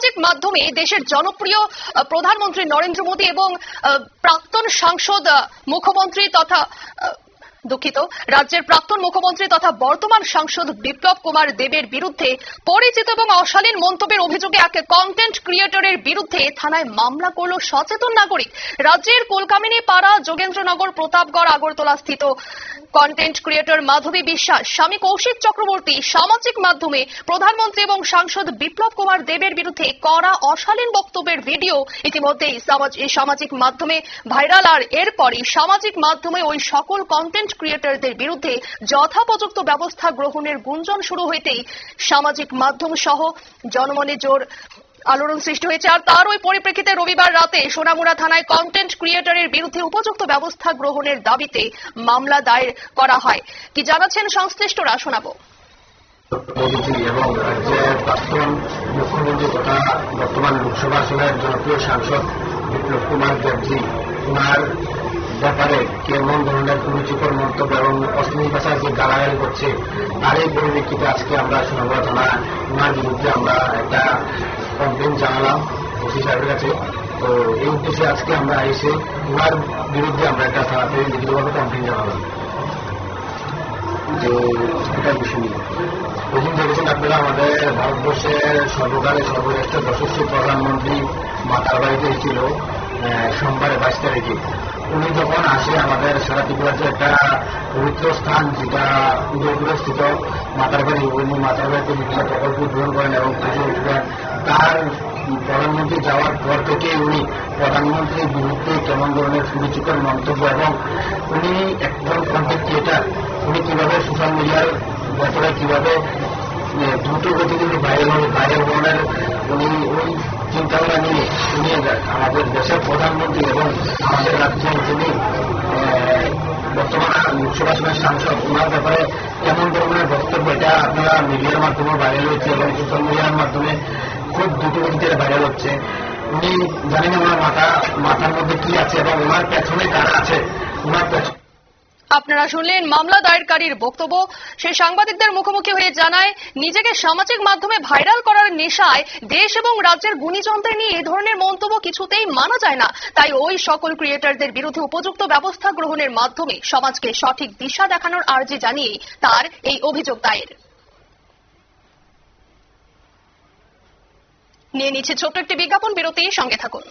সামাজিক মাধ্যমে দেশের জনপ্রিয় প্রধানমন্ত্রী নরেন্দ্র মোদী এবং প্রাক্তন সাংসদ মুখ্যমন্ত্রী তথা দুঃখিত। রাজ্যের প্রাক্তন মুখ্যমন্ত্রী তথা বর্তমান সাংসদ বিপ্লব কুমার দেবের বিরুদ্ধে পরিচিত এবং অশালীন মন্তব্যের অভিযোগে এক কন্টেন্ট ক্রিয়েটরের বিরুদ্ধে থানায় মামলা করল সচেতন নাগরিক। রাজ্যের কলকামিনী পাড়া যোগেন্দ্রনগর প্রতাপগড় আগরতলা স্থিত কন্টেন্ট ক্রিয়েটর মাধবী বিশ্বাস, স্বামী কৌশিক চক্রবর্তী সামাজিক মাধ্যমে প্রধানমন্ত্রী এবং সাংসদ বিপ্লব কুমার দেবের বিরুদ্ধে করা অশালীন বক্তব্যের ভিডিও ইতিমধ্যেই সামাজিক মাধ্যমে ভাইরাল। আর এরপরই সামাজিক মাধ্যমে ওই সকল কন্টেন্ট ক্রিয়েটরদের বিরুদ্ধে যথাপযুক্ত ব্যবস্থা গ্রহণের গুঞ্জন শুরু হইতেই সামাজিক মাধ্যম সহ জনমনে জোর আলোড়ন সৃষ্টি হয়েছে। আর তার ওই পরিপ্রেক্ষিতে রবিবার রাতে সোনামুড়া থানায় কন্টেন্ট ক্রিয়েটরের বিরুদ্ধে উপযুক্ত ব্যবস্থা গ্রহণের দাবিতে মামলা দায়ের করা হয়। কি জানাচ্ছেন সংশ্লিষ্টরা, শোনাবো। এবং রাজ্যের প্রাক্তন মুখ্যমন্ত্রী তথা বর্তমান লোকসভা আসনের জনপ্রিয় সাংসদ বিপ্লব কুমার দেবজি ওনার ব্যাপারে কেমন ধরনের কুরুচিকর মন্তব্য এবং অশ্লীল ভাষায় যে গালাগালি করছে তার এই পরিপ্রেক্ষিতে আজকে আমরা সোনামুড়া থানা ওনার বিরুদ্ধে আমরা একটা কমপ্লেন জানালাম ওসি সাহেবের কাছে। তো এই উদ্দেশ্যে আজকে আমরা এসে ওনার বিরুদ্ধে আমরা একটা থানাতে লিখিতভাবে কমপ্লেন জানালাম। যে এটার বিষয় নিয়ে। প্রথম দেখেছেন আপনারা আমাদের ভারতবর্ষের সর্বকালের সর্বশ্রেষ্ঠ যশস্বী প্রধানমন্ত্রী মাতার বাড়িতে আহ, সোমবারে বাইশ তারিখে। উনি যখন আসে আমাদের সারা ত্রিপুরার যে একটা পবিত্র স্থান, যেটা উদয়পুরে স্থিত, মাতার বাড়ি, উনি মাতার বাড়িতে বিভিন্ন প্রকল্প উদ্বোধন করেন এবং পুজো উঠবেন তার প্রধানমন্ত্রী যাওয়ার পর থেকে উনি প্রধানমন্ত্রীর বিরুদ্ধে কেমন ধরনের সুরুচিকর মন্তব্য এবং উনি একদম কন্টেক্ট ক্রিয়েটার আমাদের দেশের প্রধানমন্ত্রী এবং আমাদের রাজ্যের যিনি বর্তমান লোকসভা সাংসদ ওনার ব্যাপারে কেমন ধরনের বক্তব্য? এটা আপনারা মিডিয়ার মাধ্যমে ভাইরাল হয়েছে এবং সোশ্যাল মিডিয়ার মাধ্যমে খুব দ্রুত গতিতে ভাইরাল হচ্ছে। উনি জানেন ওনার মাথা, মাথার মধ্যে কি আছে এবং ওনার পেছনে কারা আছে? আপনারা শুনলেন মামলা দায়েরকারীর বক্তব্য। সে সাংবাদিকদের মুখোমুখি হয়ে জানায়, নিজেকে সামাজিক মাধ্যমে ভাইরাল করার নেশায় দেশ এবং রাজ্যের গুণীজনদের নিয়ে এ ধরনের মন্তব্য কিছুতেই মানা যায় না। তাই ওই সকল ক্রিয়েটরদের বিরুদ্ধে উপযুক্ত ব্যবস্থা গ্রহণের মাধ্যমে সমাজকে সঠিক দিশা দেখানোর আর্জি জানিয়ে তার এই অভিযোগ দায়ের। নিয়ে নিচ্ছে ছোট্ট একটি বিজ্ঞাপন বিরতি সঙ্গে থাকুন।